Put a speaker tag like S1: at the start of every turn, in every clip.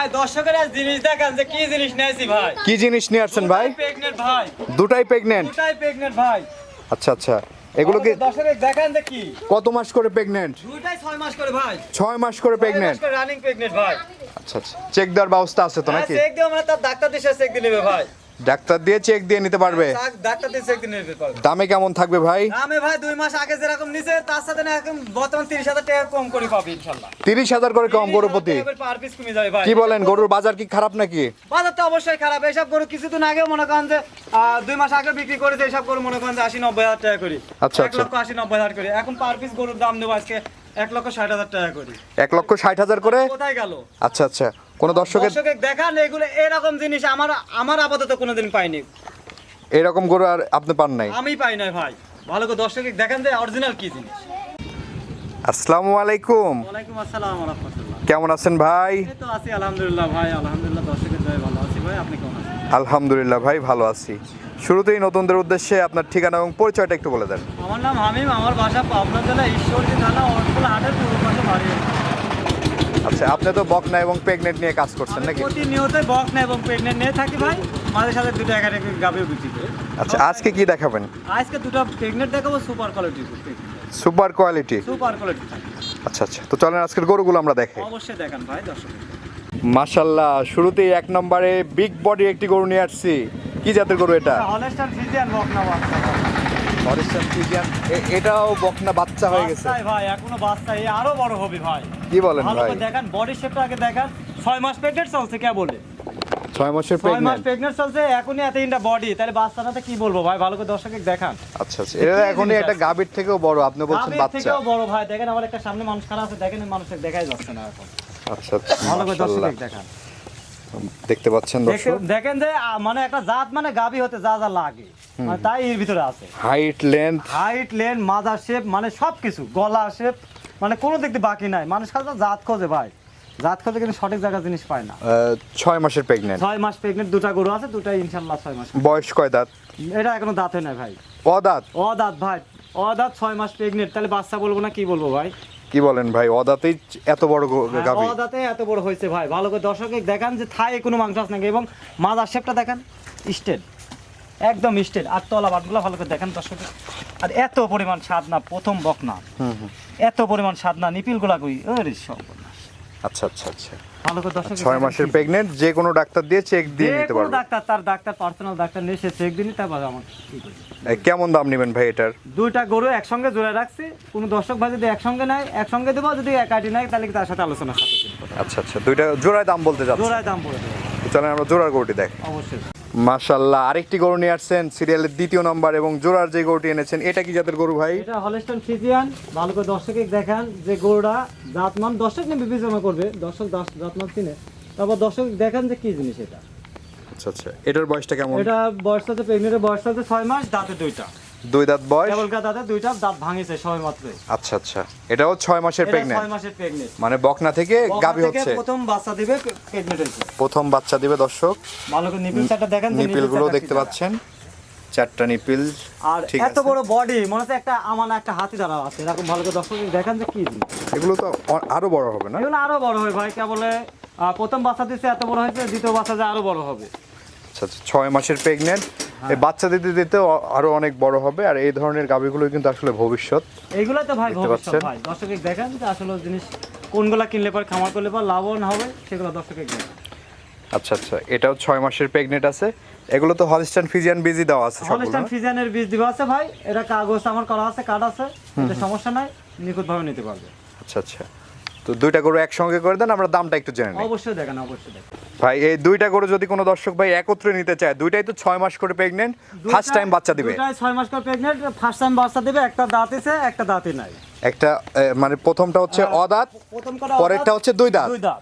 S1: ভাই দর্শকের আজ জিনিস দেখান যে কি জিনিস নিয়েছি ভাই।
S2: কি জিনিস নিয়ে আসছেন ভাই?
S1: প্রেগনেন্ট ভাই।
S2: দুটাই প্রেগনেন্ট
S1: দুটাই প্রেগনেন্ট ভাই।
S2: আচ্ছা আচ্ছা। এগুলো কি
S1: দর্শকের দেখান যে কি?
S2: কত মাস করে প্রেগনেন্ট
S1: দুটাই ছয় মাস করে ভাই।
S2: ছয় মাস করে প্রেগনেন্ট
S1: রানিং প্রেগনেন্ট ভাই।
S2: আচ্ছা আচ্ছা। চেক দেওয়ার ব্যবস্থা আছে তো নাকি?
S1: চেক দেওয়া আমরা তার ডাক্তার দিয়ে চেক দিয়ে নেবে ভাই।
S2: ডাক্তার দিয়ে চেক দিয়ে নিতে পারবে।
S1: ডাক্তার দিয়ে চেক দিয়ে নেবে পারবে।
S2: দামে কেমন থাকবে ভাই?
S1: আমি ভাই দুই মাস আগে যেরকম নিছে তার সাথে না এখন বর্তমান তিরিশ হাজার টাকা কম করে পাবি
S2: তিরিশ হাজার করে কম গরু প্রতি।
S1: পার পিস কমে যাবে ভাই।
S2: কি বলেন গরুর বাজার কি খারাপ নাকি?
S1: বাজার তো অবশ্যই খারাপ এইসব গরু কিছুদিন আগেও মনে করেন যে দুই মাস আগে বিক্রি করে করেছে এইসব গরু মনে করেন যে আশি নব্বই হাজার টাকা করি।
S2: আচ্ছা, আচ্ছা।
S1: লক্ষ আশি নব্বই হাজার করি। এখন পার পিস গরুর দাম দেবো আজকে এক লক্ষ ষাট হাজার টাকা করি।
S2: এক লক্ষ ষাট হাজার করে?
S1: কোথায় গেল?
S2: আচ্ছা আচ্ছা। কোন দর্শকের
S1: দর্শকে দেখান এগুলো এরকম জিনিস আমার আমার আপাতত কোনোদিন পাইনি।
S2: এরকম গরু আর আপনি পান নাই?
S1: আমি পাই নাই ভাই। ভালো করে দর্শকে দেখান যে অরিজিনাল কি জিনিস।
S2: আসসালামু আলাইকুম।
S1: ওয়ালাইকুম আসসালাম রহমতুল্লাহ।
S2: কেমন আছেন ভাই?
S1: এই তো আছি আলহামদুলিল্লাহ ভাই আলহামদুলিল্লাহ দর্শকের জয় ভালো আছি। ভাই আপনি কেমন আছেন?
S2: আলহামদুলিল্লাহ ভাই ভালো আছি। শুরুতেই নতুনদের উদ্দেশ্যে আপনার ঠিকানা এবং পরিচয়টা একটু বলে দেন।
S1: আমার নাম হামিম আমার বাসা পাবনা জেলা ঈশ্বরদী থানা অটকুল হাটের পূর্ব পাশে বাড়ি।
S2: আচ্ছা আপনি তো বকনা এবং প্রেগনেন্ট নিয়ে কাজ করছেন নাকি?
S1: প্রতিনিয়ত বক না এবং প্রেগনেন্ট নিয়ে থাকি ভাই। মাঝে সাথে দুটো একা গাভিও বিক্রি করি
S2: আচ্ছা আজকে কি দেখাবেন?
S1: আজকে দুটো প্রেগনেন্ট দেখাবো super quality
S2: super quality
S1: super quality
S2: আচ্ছা আচ্ছা তো চলেন আজকের গরুগুলো আমরা দেখাই
S1: অবশ্যই দেখান ভাই দর্শক।
S2: মাশাল্লাহ শুরুতেই এক নম্বরে বিগ বডি একটি গরু নিয়ে আসছি। কি জাতের গরু এটা?
S1: হলস্টার ফিজিয়ান বক না বাচ্চা
S2: হরিস্টান ফ্রিজিয়ান এটাও বকনা বাচ্চা হয়ে গেছে।
S1: ভাই এখনও বাচ্চা এই আরও বড় হবে ভাই।
S2: কি বলেন ভাই?
S1: দেখান বডি শেপটা আগে দেখান। ছয় মাস প্রেগনেন্ট চলছে কে বলে?
S2: ছয় মাসের
S1: ছয় মাস
S2: প্রেগনেন্ট
S1: প্রেগনেন্ট চলছে এখনই এত ইন্টা বডি তাহলে বাচ্চাটাতে কি বলব ভাই? ভালো করে দর্শকে দেখান।
S2: আচ্ছা আচ্ছা। এটা এখনই থেকেও বড় আপনি বলছেন বাচ্চা।
S1: থেকেও বড় ভাই। দেখেন আমার একটা সামনে মানুষ খারাপ আছে দেখেন মানুষের দেখাই যাচ্ছে না এখন।
S2: আচ্ছা আচ্ছা
S1: ভালো করে
S2: মাশাআল্লাহ।
S1: দর্শক দেখান।
S2: দেখতে পাচ্ছেন দর্শক?
S1: দেখেন যে মানে একটা জাত মানে গাবি হতে যা যা লাগে। মানে তাই এর ভিতরে আছে।
S2: Height length
S1: height length mother shape মানে সবকিছু। গলা শেপ মানে কোনো দিক দিয়ে বাকি নাই। মানুষ খালি জাত খোঁজে ভাই। জাত খোঁজে কিন্তু সঠিক জায়গার জিনিস পায় না।
S2: ছয় মাসের প্রেগনেন্ট
S1: ছয় মাস প্রেগনেন্ট দুটা গরু আছে দুটাই ইনশাল্লাহ ছয় মাস
S2: বয়স কয় দাঁত?
S1: এটা এখনও দাঁত হয় না ভাই
S2: অদাঁত
S1: অদাঁত ভাই। অদাঁত ছয় মাস প্রেগনেন্ট তাহলে বাচ্চা বলব না কি বলব ভাই?
S2: কি বলেন ভাই অদাতেই এত বড় গাবি
S1: অদাতে এত বড় হয়েছে ভাই। ভালো করে দর্শককে দেখান যে থাই কোনো মাংস আছে নাকি এবং মাদার শেপটা দেখান। স্টেট একদম স্টেট আর তলা বাটগুলো ভালো করে দেখেন দর্শকে। আর এত পরিমাণ স্বাদ না প্রথম বক না এত পরিমাণ স্বাদ না নিপিলগুলা কই? ওরে সব
S2: আচ্ছা আচ্ছা আচ্ছা।
S1: ভালো করে দর্শক
S2: ছয় মাসের প্রেগনেন্ট যে কোনো ডাক্তার দিয়ে চেক দিয়ে নিতে পারবে।
S1: ডাক্তার তার ডাক্তার পার্সোনাল ডাক্তার নিয়ে সে চেক দিয়ে নিতে পারবে
S2: আমার কেমন দাম নেবেন ভাই এটার?
S1: দুইটা গরু একসঙ্গে জোড়া রাখছি কোনো দর্শক ভাই যদি একসঙ্গে নেয় একসঙ্গে দেবো যদি একাটি নেয় তাহলে তার সাথে আলোচনা সাথে
S2: আচ্ছা আচ্ছা দুইটা জোড়ায় দাম বলতে যাচ্ছে
S1: জোড়ায় দাম বলে
S2: চলেন আমরা জোড়ার গরুটি দেখ।
S1: অবশ্যই।
S2: মাশাল্লাহ আরেকটি গরু নিয়ে আসছেন সিরিয়ালের দ্বিতীয় নম্বর এবং জোড়ার যে গরুটি এনেছেন এটা কি জাতের গরু ভাই?
S1: এটা হলস্টন ফিজিয়ান ভালো করে দর্শকে দেখান যে গরুটা জাতমান দর্শক নিয়ে বিবেচনা করবে দর্শক জাতমান চিনে। তারপর দর্শক দেখান যে কি জিনিস এটা।
S2: আচ্ছা আচ্ছা এটার বয়সটা কেমন?
S1: এটা বয়স আছে প্রেগনেন্টের বয়স আছে ছয় মাস দাঁতে দুইটা।
S2: দুই দাঁত বয়স?
S1: দাঁতে দুইটা দাঁত ভাঙিছে মাত্র।
S2: আচ্ছা আচ্ছা। এটাও ছয় মাসের
S1: মাসের
S2: মানে বকনা থেকে গাভী হচ্ছে?
S1: প্রথম বাচ্চা দিবে
S2: প্রথম বাচ্চা দিবে দর্শক।
S1: ভালো করে নিপিল চারটা দেখেন নিপিলগুলো
S2: দেখতে পাচ্ছেন। চারটা নিপিল
S1: আর এত বড় বডি মনে হচ্ছে একটা আমানা একটা হাতি দাঁড়া আছে। এরকম ভালো করে দর্শক দেখেন যে কি
S2: এগুলো তো আরও বড় হবে না?
S1: এগুলো আরও বড় হবে ভাই কে বলে প্রথম বাচ্চা দিচ্ছে এত বড় হয়েছে দ্বিতীয় বাচ্চা যে আরও বড় হবে।
S2: আচ্ছা আচ্ছা ছয় মাসের প্রেগনেন্ট। এই বাচ্চা দিতে দিতে আরও অনেক বড় হবে আর এই ধরনের গাভীগুলো কিন্তু আসলে ভবিষ্যৎ।
S1: তো ভাই ভবিষ্যৎ ভাই। দর্শকে দেখেন যে আসলে জিনিস কোনগুলা কিনলে পর খামার করলে পর লাভবান হবে সেগুলো দর্শকে দেখেন।
S2: আচ্ছা আচ্ছা এটাও ছয় মাসের প্রেগনেন্ট আছে। এগুলো তো হলিস্টান ফিজিয়ান বিজি দেওয়া আছে সবগুলো
S1: হলস্টাইন
S2: না?
S1: ফিজিয়ানের বীজ দিবা আছে ভাই। এটা কাগজ আমার করা আছে কার্ড আছে। এটা সমস্যা নাই নিখুঁত ভাবে নিতে পারবে।
S2: আচ্ছা আচ্ছা। তো দুইটা গরু একসঙ্গে করে দেন আমরা দামটা একটু জেনে নিই।
S1: অবশ্যই দেখেন অবশ্যই দেখেন।
S2: ভাই এই দুইটা গরু যদি কোনো দর্শক ভাই একত্রে নিতে চায় দুইটাই তো মাস করে ফার্স্ট টাইম বাচ্চা দিবে।
S1: ছয় মাস করে ফার্স্ট টাইম বাচ্চা দিবে একটা একটা নাই।
S2: একটা মানে প্রথমটা হচ্ছে অদাঁত পরেরটা হচ্ছে দুই দাঁত।
S1: দুই দাঁত।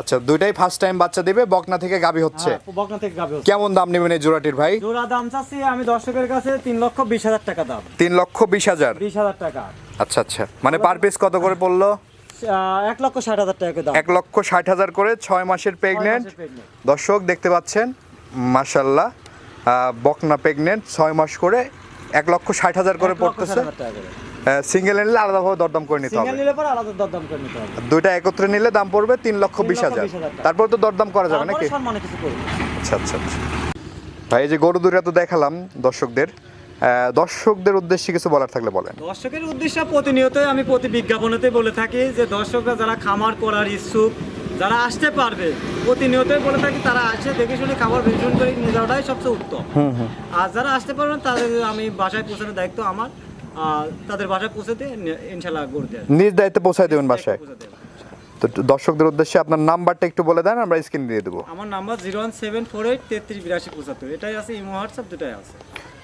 S2: আচ্ছা দুইটাই ফার্স্ট টাইম বাচ্চা দিবে বকনা থেকে গাভী হচ্ছে।
S1: হ্যাঁ, বকনা থেকে গাবে
S2: কেমন দাম নেবেন এই জোড়াটির ভাই?
S1: জোড়া দাম চাচ্ছি আমি দর্শকের কাছে তিন লক্ষ বিশ হাজার টাকা দাম।
S2: তিন লক্ষ বিশ হাজার।
S1: বিশ হাজার টাকা।
S2: আচ্ছা আচ্ছা। মানে পার পিস কত করে পড়ল?
S1: এক লক্ষ ষাট হাজার টাকা দাম
S2: এক লক্ষ ষাট হাজার করে ছয় মাসের প্রেগনেন্ট। দর্শক দেখতে পাচ্ছেন মাসাল্লাহ বকনা প্রেগনেন্ট ছয় মাস করে এক লক্ষ ষাট হাজার করে পড়তেছে। সিঙ্গেল নিলে আলাদাভাবে দরদাম করে নিতে হবে। দুইটা একত্রে নিলে দাম পড়বে তিন লক্ষ বিশ হাজার। তারপর তো দরদাম করা যাবে নাকি? আচ্ছা আচ্ছা আচ্ছা। ভাই এই যে গরু দুটা তো দেখালাম দর্শকদের। দর্শকদের উদ্দেশ্যে কিছু বলার থাকলে বলেন।
S1: দর্শকের উদ্দেশ্য প্রতিনিয়তই আমি প্রতি বিজ্ঞাপনেতে বলে থাকি যে দর্শকরা যারা খামার করার ইচ্ছুক যারা আসতে পারবে প্রতিনিয়তই বলে থাকি তারা আসে দেখে শুনে খাবার বেশন করে নিয়ে যাওয়াটাই সবচেয়ে উত্তম। আর যারা আসতে পারবেন তাদের আমি বাসায় পৌঁছানোর দায়িত্ব আমার তাদের বাসায় পৌঁছাতে ইনশাল্লাহ করে দেয়
S2: নিজ দায়িত্বে পৌঁছায় দেবেন বাসায়? তো দর্শকদের উদ্দেশ্যে আপনার নাম্বারটা একটু বলে দেন আমরা স্ক্রিন দিয়ে দেবো।
S1: আমার number zero one seven four eight তেত্রিশ বিরাশি পঁচাত্তর। এটাই আছে ইমো হোয়াটসঅ্যাপ দুটাই আছে।